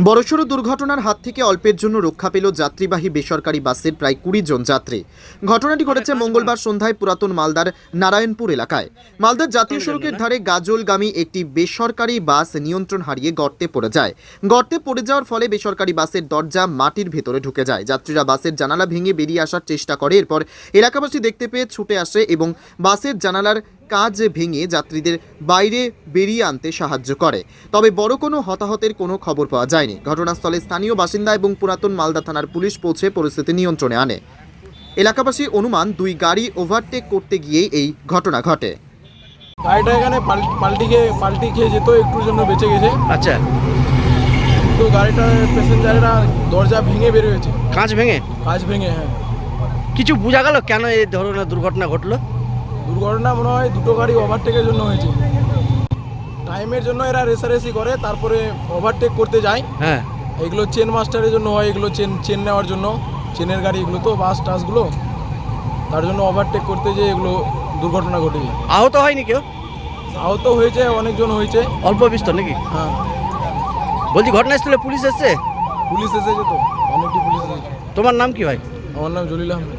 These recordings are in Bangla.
বড়সড় দুর্ঘটনার হাত থেকে অল্পের জন্য রক্ষা পেল যাত্রীবাহী বেসরকারি বাসের প্রায় কুড়ি জন যাত্রী। ঘটনাটি ঘটেছে মঙ্গলবার সন্ধ্যায় পুরাতন মালদার নারায়ণপুর এলাকায়। মালদার জাতীয় সড়কের ধারে গাজলগামী একটি বেসরকারি বাস নিয়ন্ত্রণ হারিয়ে গর্তে পড়ে যায়। গর্তে পড়ে যাওয়ার ফলে বেসরকারি বাসের দরজা মাটির ভেতরে ঢুকে যায়। যাত্রীরা বাসের জানালা ভেঙে বেরিয়ে আসার চেষ্টা করে। এরপর এলাকাবাসী দেখতে পেয়ে ছুটে আসে এবং বাসের জানালার কাজ ভেঙে যাত্রীদের বাইরে বেরিয়ে আনতে সাহায্য করে। তবে বড় কোনো হতাহতের কোনো খবর পাওয়া যায়নি। ঘটনাস্থলে স্থানীয় বাসিন্দা এবং পুরাতন মালদা থানার পুলিশ পৌঁছে পরিস্থিতি নিয়ন্ত্রণে আনে। এলাকাবাসী অনুমান দুই গাড়ি ওভারটেক করতে গিয়েই এই ঘটনা ঘটে। গাড়িটা এখানে পাল- পাল্টি খেয়ে পাল্টি খেয়ে যেত একটুর জন্য বেঁচে গেছে। আচ্ছা। তো গাড়িটার প্যাসেঞ্জারেরা দরজা ভেঙে বের হয়েছে। কাঁচ ভেঙে? কাজ ভেঙে হ্যাঁ। কিছু বোঝা গেল কেন এই ধরনের দুর্ঘটনা ঘটলো? দুর্ঘটনা মনে হয় দুটো গাড়ি ওভারটেকের জন্য হয়েছে। টাইমের জন্য এরা রেসারেসি করে তারপরে ওভারটেক করতে যায়। হ্যাঁ। এগুলো চেন মাস্টারের জন্য হয় এগুলো চেন চেন নেওয়ার জন্য। চেনের গাড়ি এগুলো তো বাস টাসগুলো তার জন্য ওভারটেক করতে যে এগুলো দুর্ঘটনা ঘটে যায়। আহত হয়নি কেউ? আহত হয়েছে অনেকজন হয়েছে। অল্প বিস্তর নাকি? হ্যাঁ। বলছি ঘটনাস্থলে পুলিশ এসছে? পুলিশ এসেছে তো অনেকটি পুলিশ এসেছে। তোমার নাম কি ভাই? আমার নাম Jalil Ahmed.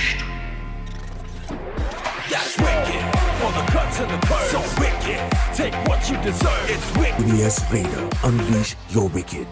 Unleashed. That's wicked. For the cuts to the curb. So wicked. Take what you deserve. It's wicked. BDS Vader, unleash your wicked.